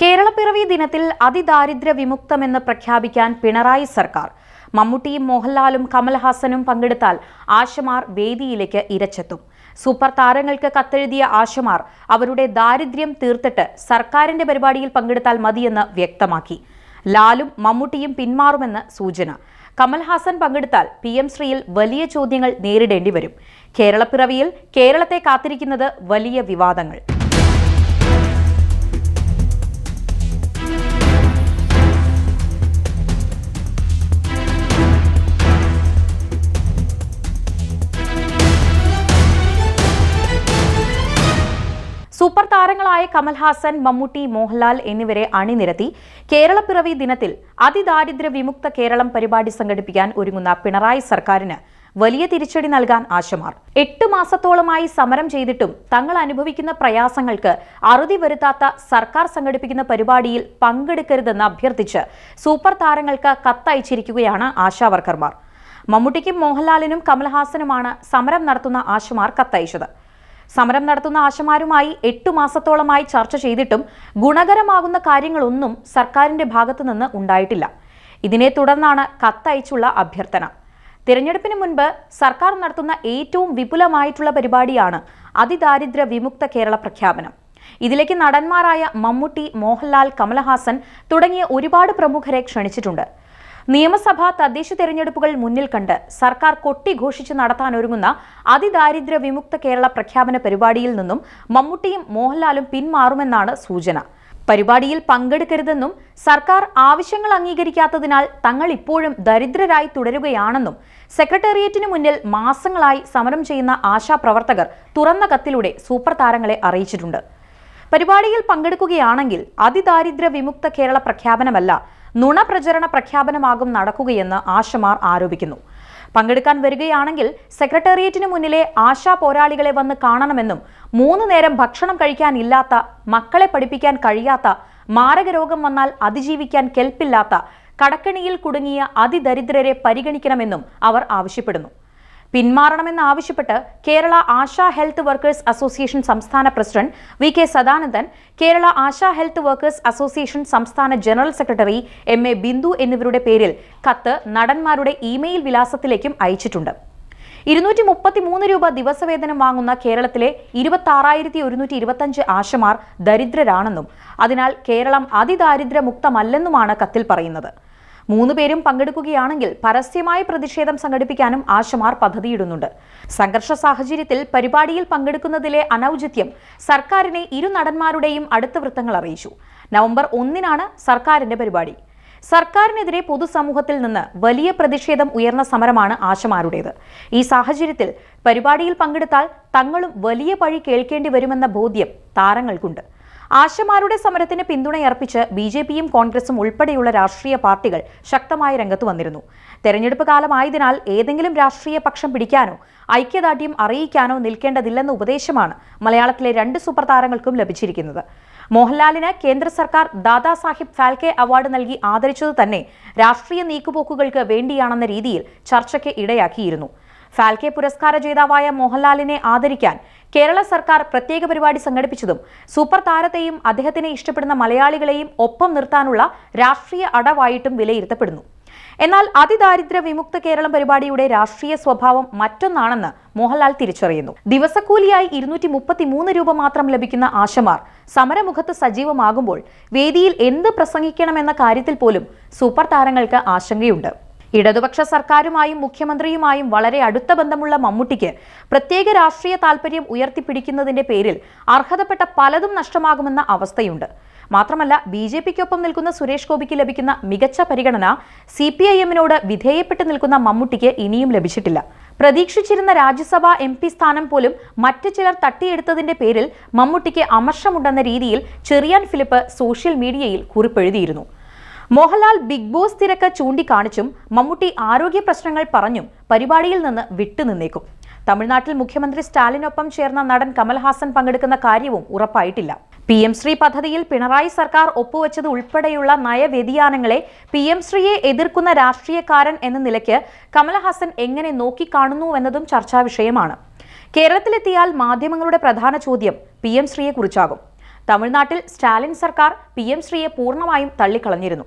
കേരളപ്പിറവി ദിനത്തിൽ അതിദാരിദ്ര്യ വിമുക്തമെന്ന് പ്രഖ്യാപിക്കാൻ പിണറായി സർക്കാർ. മമ്മൂട്ടിയും മോഹൻലാലും കമൽഹാസനും പങ്കെടുത്താൽ ആശമാർ വേദിയിലേക്ക് ഇരച്ചെത്തും. സൂപ്പർ താരങ്ങൾക്ക് കത്തെഴുതിയ ആശമാർ അവരുടെ ദാരിദ്ര്യം തീർത്തിട്ട് സർക്കാരിന്റെ പരിപാടിയിൽ പങ്കെടുത്താൽ മതിയെന്ന് വ്യക്തമാക്കി. ലാലും മമ്മൂട്ടിയും പിന്മാറുമെന്ന് സൂചന. കമൽഹാസൻ പങ്കെടുത്താൽ പി എം ശ്രീയിൽ വലിയ ചോദ്യങ്ങൾ നേരിടേണ്ടി വരും. കേരളപ്പിറവിയിൽ കേരളത്തെ കാത്തിരിക്കുന്നത് വലിയ വിവാദങ്ങൾ. സൂപ്പർ താരങ്ങളായ കമൽഹാസൻ മമ്മൂട്ടി മോഹൻലാൽ എന്നിവരെ അണിനിരത്തി കേരളപ്പിറവി ദിനത്തിൽ അതിദാരിദ്ര്യ വിമുക്ത കേരളം പരിപാടി സംഘടിപ്പിക്കാൻ ഒരുങ്ങുന്ന പിണറായി സർക്കാരിന് വലിയ തിരിച്ചടി നൽകാൻ ആശമാർ. എട്ട് മാസത്തോളമായി സമരം ചെയ്തിട്ടും തങ്ങൾ അനുഭവിക്കുന്ന പ്രയാസങ്ങൾക്ക് അറുതി വരുത്താത്ത സർക്കാർ സംഘടിപ്പിക്കുന്ന പരിപാടിയിൽ പങ്കെടുക്കരുതെന്ന് അഭ്യർത്ഥിച്ച് സൂപ്പർ താരങ്ങൾക്ക് കത്തയച്ചിരിക്കുകയാണ് ആശാവർക്കർമാർ മമ്മൂട്ടിക്കും മോഹൻലാലിനും കമൽഹാസനുമാണ് സമരം നടത്തുന്ന ആശമാർ കത്തയച്ചത്. സമരം നടത്തുന്ന ആശമാരുമായി എട്ടു മാസത്തോളമായി ചർച്ച ചെയ്തിട്ടും ഗുണകരമാകുന്ന കാര്യങ്ങളൊന്നും സർക്കാരിന്റെ ഭാഗത്തു നിന്ന് ഉണ്ടായിട്ടില്ല. ഇതിനെ തുടർന്നാണ് കത്തയച്ചുള്ള അഭ്യർത്ഥന. തിരഞ്ഞെടുപ്പിന് മുൻപ് സർക്കാർ നടത്തുന്ന ഏറ്റവും വിപുലമായിട്ടുള്ള പരിപാടിയാണ് അതിദാരിദ്ര്യ വിമുക്ത കേരള പ്രഖ്യാപനം. ഇതിലേക്ക് നടന്മാരായ മമ്മൂട്ടി മോഹൻലാൽ കമലഹാസൻ തുടങ്ങിയ ഒരുപാട് പ്രമുഖരെ ക്ഷണിച്ചിട്ടുണ്ട്. നിയമസഭാ തദ്ദേശ തെരഞ്ഞെടുപ്പുകൾ മുന്നിൽ കണ്ട് സർക്കാർ കൊട്ടിഘോഷിച്ച് നടത്താനൊരുങ്ങുന്ന അതിദാരിദ്ര്യ വിമുക്ത കേരള പ്രഖ്യാപന പരിപാടിയിൽ നിന്നും മമ്മൂട്ടിയും മോഹൻലാലും പിന്മാറുമെന്നാണ് സൂചന. പരിപാടിയിൽ പങ്കെടുക്കരുതെന്നും സർക്കാർ ആവശ്യങ്ങൾ അംഗീകരിക്കാത്തതിനാൽ തങ്ങൾ ഇപ്പോഴും ദരിദ്രരായി തുടരുകയാണെന്നും സെക്രട്ടേറിയറ്റിന് മുന്നിൽ മാസങ്ങളായി സമരം ചെയ്യുന്ന ആശാപ്രവർത്തകർ തുറന്ന കത്തിലൂടെ സൂപ്പർ താരങ്ങളെ അറിയിച്ചിട്ടുണ്ട്. പരിപാടിയിൽ പങ്കെടുക്കുകയാണെങ്കിൽ അതിദാരിദ്ര്യ വിമുക്ത കേരള പ്രഖ്യാപനമല്ല നുണപ്രചരണ പ്രഖ്യാപനമാകും നടക്കുകയെന്ന് ആശമാർ ആരോപിക്കുന്നു. പങ്കെടുക്കാൻ വരികയാണെങ്കിൽ സെക്രട്ടേറിയറ്റിന് മുന്നിലെ ആശാ പോരാളികളെ വന്ന് കാണണമെന്നും മൂന്ന് നേരം ഭക്ഷണം കഴിക്കാനില്ലാത്ത മക്കളെ പഠിപ്പിക്കാൻ കഴിയാത്ത മാരകരോഗം വന്നാൽ അതിജീവിക്കാൻ കെൽപ്പില്ലാത്ത കടക്കണിയിൽ കുടുങ്ങിയ അതിദരിദ്രരെ പരിഗണിക്കണമെന്നും അവർ ആവശ്യപ്പെടുന്നു. പിന്മാറണമെന്നാവശ്യപ്പെട്ട് Kerala ASHA health workers association സംസ്ഥാന president V K Sadanandan Kerala ASHA health workers association സംസ്ഥാന general secretary M A Bindu എന്നിവരുടെ പേരിൽ കത്ത് നടന്മാരുടെ ഇമെയിൽ വിലാസത്തിലേക്കും അയച്ചിട്ടുണ്ട്. ഇരുന്നൂറ്റി മുപ്പത്തി മൂന്ന് രൂപ ദിവസവേതനം വാങ്ങുന്ന കേരളത്തിലെ ഇരുപത്തി ആറായിരത്തി ഒരുന്നൂറ്റി ഇരുപത്തഞ്ച് ആശമാർ ദരിദ്രരാണെന്നും അതിനാൽ കേരളം അതിദാരിദ്ര്യമുക്തമല്ലെന്നുമാണ് കത്തിൽ പറയുന്നത്. മൂന്ന് പേരും പങ്കെടുക്കുകയാണെങ്കിൽ പരസ്യമായി പ്രതിഷേധം സംഘടിപ്പിക്കാനും ആശമാർ പദ്ധതിയിടുന്നുണ്ട്. സംഘർഷ സാഹചര്യത്തിൽ പരിപാടിയിൽ പങ്കെടുക്കുന്നതിലെ അനൌചിത്യം സർക്കാരിനെ ഇരു നടന്മാരുടെയും അടുത്ത വൃത്തങ്ങൾ അറിയിച്ചു. നവംബർ ഒന്നിനാണ് സർക്കാരിന്റെ പരിപാടി. സർക്കാരിനെതിരെ പൊതുസമൂഹത്തിൽ നിന്ന് വലിയ പ്രതിഷേധം ഉയർന്ന സമരമാണ് ആശമാരുടേത്. ഈ സാഹചര്യത്തിൽ പരിപാടിയിൽ പങ്കെടുത്താൽ തങ്ങളും വലിയ പഴി കേൾക്കേണ്ടി വരുമെന്ന ബോധ്യം താരങ്ങൾക്കുണ്ട്. ആശമാരുടെ സമരത്തിന് പിന്തുണയർപ്പിച്ച് ബി ജെ പിയും കോൺഗ്രസും ഉൾപ്പെടെയുള്ള രാഷ്ട്രീയ പാർട്ടികൾ ശക്തമായ രംഗത്ത് വന്നിരുന്നു. തെരഞ്ഞെടുപ്പ് കാലമായതിനാൽ ഏതെങ്കിലും രാഷ്ട്രീയ പക്ഷം പിടിക്കാനോ ഐക്യദാർഢ്യം അറിയിക്കാനോ നിൽക്കേണ്ടതില്ലെന്ന ഉപദേശമാണ് മലയാളത്തിലെ രണ്ട് സൂപ്പർ താരങ്ങൾക്കും ലഭിച്ചിരിക്കുന്നത്. മോഹൻലാലിന് കേന്ദ്ര സർക്കാർ ദാദാസാഹിബ് ഫാൽക്കെ അവാർഡ് നൽകി ആദരിച്ചത് തന്നെ രാഷ്ട്രീയ നീക്കുപോക്കുകൾക്ക് വേണ്ടിയാണെന്ന രീതിയിൽ ചർച്ചയ്ക്ക് ഇടയാക്കിയിരുന്നു. ഫാൽക്കെ പുരസ്കാര ജേതാവായ മോഹൻലാലിനെ ആദരിക്കാൻ കേരള സർക്കാർ പ്രത്യേക പരിപാടി സംഘടിപ്പിച്ചതും സൂപ്പർ താരത്തെയും അദ്ദേഹത്തിനെ ഇഷ്ടപ്പെടുന്ന മലയാളികളെയും ഒപ്പം നിർത്താനുള്ള രാഷ്ട്രീയ അടവായിട്ടും വിലയിരുത്തപ്പെടുന്നു. എന്നാൽ അതിദാരിദ്ര്യ വിമുക്ത കേരളം പരിപാടിയുടെ രാഷ്ട്രീയ സ്വഭാവം മറ്റൊന്നാണെന്ന് മോഹൻലാൽ തിരിച്ചറിയുന്നു. ദിവസക്കൂലിയായി ഇരുന്നൂറ്റി മുപ്പത്തി മൂന്ന് രൂപ മാത്രം ലഭിക്കുന്ന ആശമാർ സമരമുഖത്ത് സജീവമാകുമ്പോൾ വേദിയിൽ എന്ത് പ്രസംഗിക്കണമെന്ന കാര്യത്തിൽ പോലും സൂപ്പർ താരങ്ങൾക്ക് ആശങ്കയുണ്ട്. ഇടതുപക്ഷ സർക്കാരുമായും മുഖ്യമന്ത്രിയുമായും വളരെ അടുത്ത ബന്ധമുള്ള മമ്മൂട്ടിക്ക് പ്രത്യേക രാഷ്ട്രീയ താൽപര്യം ഉയർത്തിപ്പിടിക്കുന്നതിന്റെ പേരിൽ അർഹതപ്പെട്ട പലതും നഷ്ടമാകുമെന്ന അവസ്ഥയുണ്ട്. മാത്രമല്ല ബി ജെ പിക്കൊപ്പം നിൽക്കുന്ന സുരേഷ് ഗോപിക്ക് ലഭിക്കുന്ന മികച്ച പരിഗണന സി പി ഐ എമ്മിനോട് വിധേയപ്പെട്ട് നിൽക്കുന്ന മമ്മൂട്ടിക്ക് ഇനിയും ലഭിച്ചിട്ടില്ല. പ്രതീക്ഷിച്ചിരുന്ന രാജ്യസഭാ എം പി സ്ഥാനം പോലും മറ്റു ചിലർ തട്ടിയെടുത്തതിന്റെ പേരിൽ മമ്മൂട്ടിക്ക് അമർഷമുണ്ടെന്ന രീതിയിൽ ചെറിയാൻ ഫിലിപ്പ് സോഷ്യൽ മീഡിയയിൽ കുറിപ്പെഴുതിയിരുന്നു. മോഹൻലാൽ ബിഗ് ബോസ് തിരക്ക് ചൂണ്ടിക്കാണിച്ചും മമ്മൂട്ടി ആരോഗ്യ പ്രശ്നങ്ങൾ പറഞ്ഞും പരിപാടിയിൽ നിന്ന് വിട്ടുനിന്നേക്കും തമിഴ്നാട്ടിൽ മുഖ്യമന്ത്രി സ്റ്റാലിനൊപ്പം ചേർന്ന നടൻ കമൽഹാസൻ പങ്കെടുക്കുന്ന കാര്യവും ഉറപ്പായിട്ടില്ല. പി എം ശ്രീ പദ്ധതിയിൽ പിണറായി സർക്കാർ ഒപ്പുവെച്ചത് ഉൾപ്പെടെയുള്ള നയവ്യതിയാനങ്ങളെ പി എം ശ്രീയെ എതിർക്കുന്ന രാഷ്ട്രീയക്കാരൻ എന്ന നിലയ്ക്ക് കമൽഹാസൻ എങ്ങനെ നോക്കിക്കാണുന്നുവെന്നതും ചർച്ചാ വിഷയമാണ്. കേരളത്തിലെത്തിയാൽ മാധ്യമങ്ങളുടെ പ്രധാന ചോദ്യം പി എം ശ്രീയെ കുറിച്ചാകും തമിഴ്നാട്ടിൽ സ്റ്റാലിൻ സർക്കാർ പി എം ശ്രീയെ പൂർണമായും തള്ളിക്കളഞ്ഞിരുന്നു.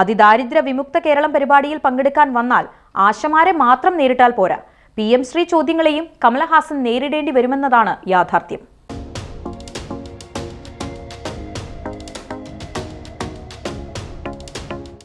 അതിദാരിദ്ര്യ വിമുക്ത കേരളം പരിപാടിയിൽ പങ്കെടുക്കാൻ വന്നാൽ ആശമാരെ മാത്രം നേരിട്ടാൽ പോരാ. പി എം ശ്രീ ചോദ്യങ്ങളെയും കമലഹാസൻ നേരിടേണ്ടി വരുമെന്നതാണ് യാഥാർത്ഥ്യം.